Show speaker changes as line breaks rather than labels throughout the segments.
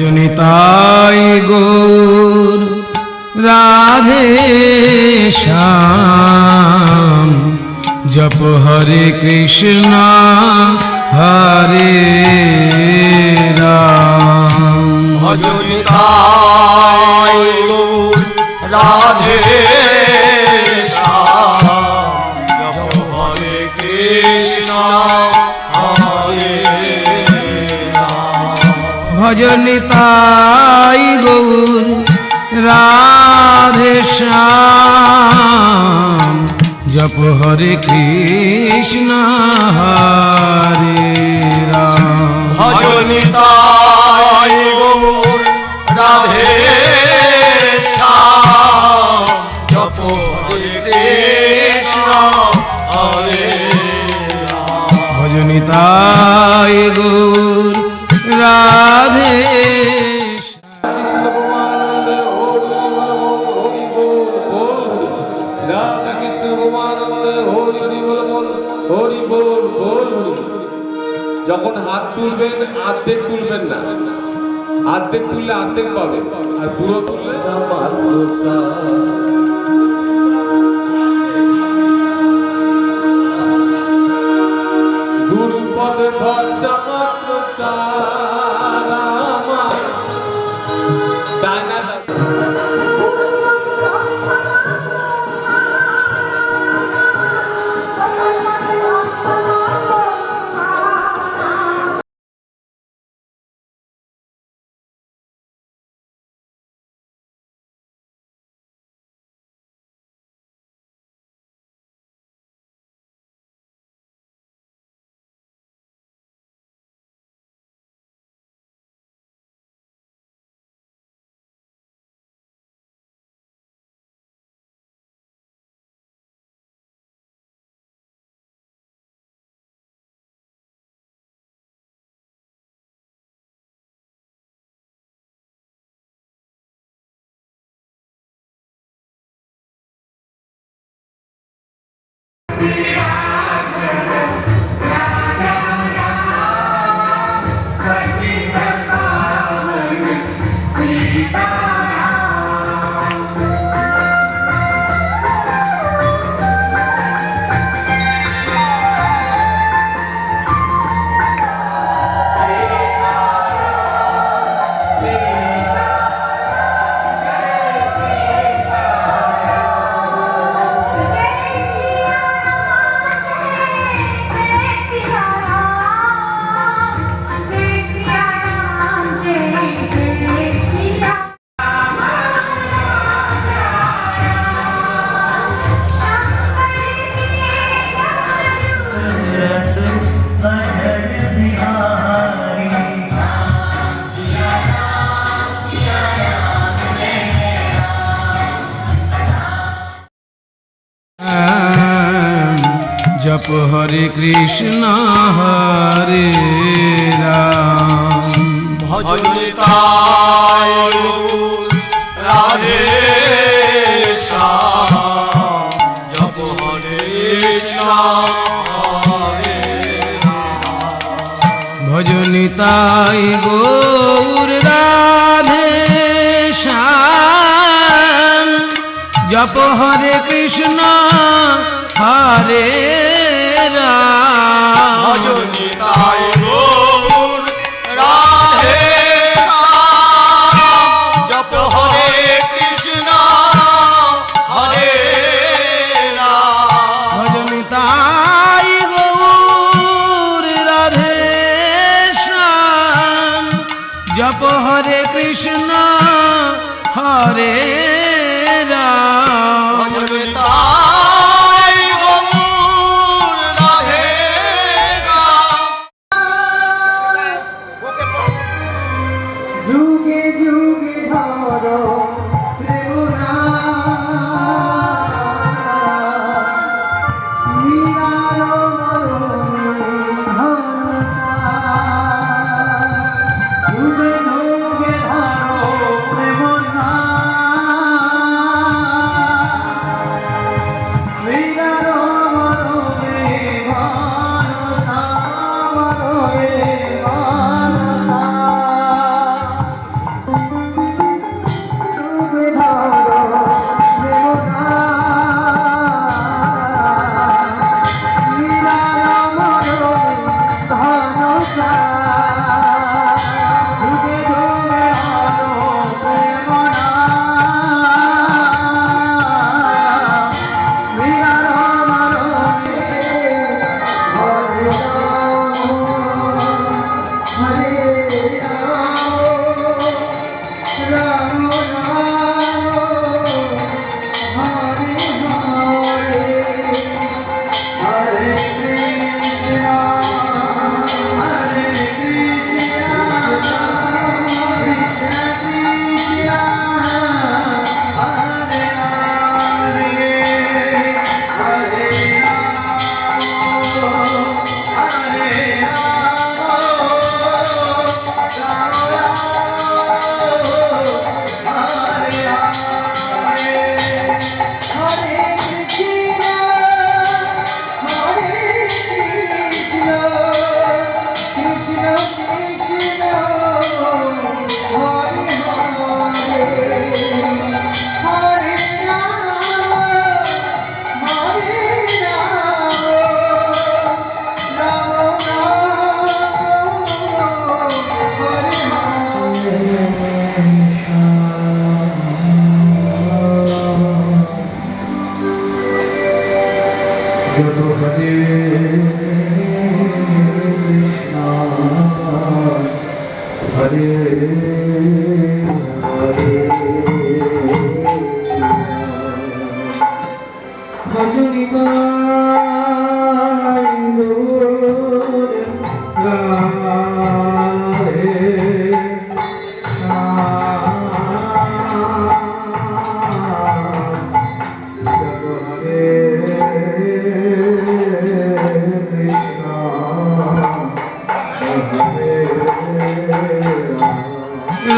জনিতাই গৌর রাধে শ্যাম। জপ হরে কৃষ্ণ হরে রাম।
জনিতাই গৌর রাধে
ভজনিতাই গৌর রাধে শ্যাম। জপ হরে কৃষ্ণ হরে রাম।
ভজনিতাই গৌর রাধে শ্যাম। জপ হরে কৃষ্ণ হরে রাম।
ভজনিতাই
যখন হাত তুলবেন অর্ধেক তুলবেন না। অর্ধেক তুললে অর্ধেক পাবে আর পুরো তুললে Oh, my মাত্র
জপ হরে কৃষ্ণ হরে রাম।
ভজনিতায় রাধে জপ হরে কৃষ্ণ
ভজনিতাই গৌর রাধে শ্যাম। জপ হরে কৃষ্ণ হরে রাম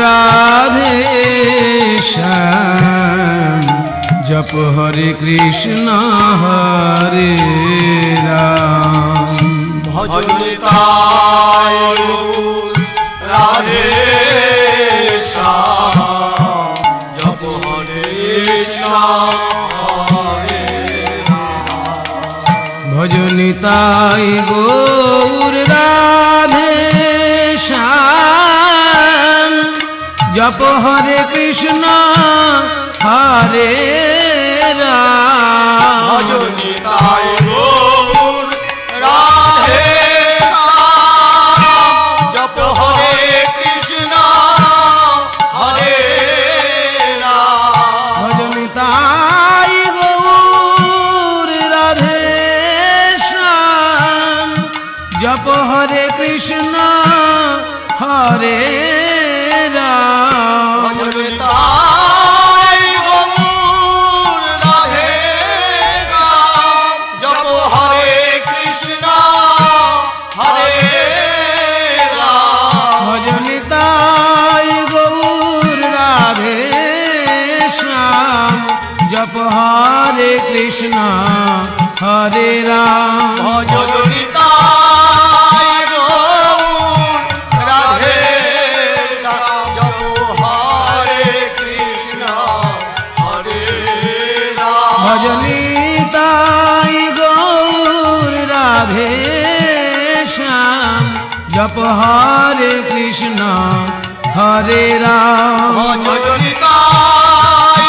রাধে শ্যাম জপ হরে কৃষ্ণ হরে রাম
রাধে ভজনিতাই গৌর রাধে শ্যাম জপ হরে কৃষ্ণ হরে রাম।
জপ হরে কৃষ্ণ হরে রাম।
ভজনিতাই রাম ভজনিতাই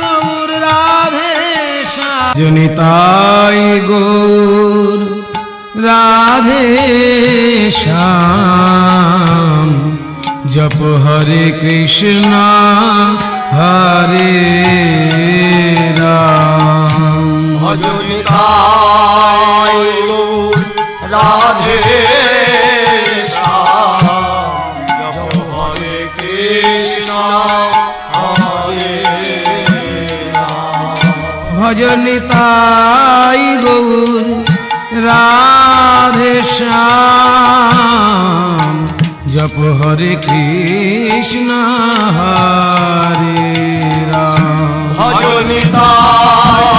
গৌর রাধে শ্যাম জনিতাই গৌর রাধে শ্যাম জপ হরে কৃষ্ণ হরে রাম
রাধে হরে কৃষ্ণ হরে
ভজনিতাই গৌর রাধে শ্যাম জপ হরে কৃষ্ণ হরে রাম।
ভজনিতায়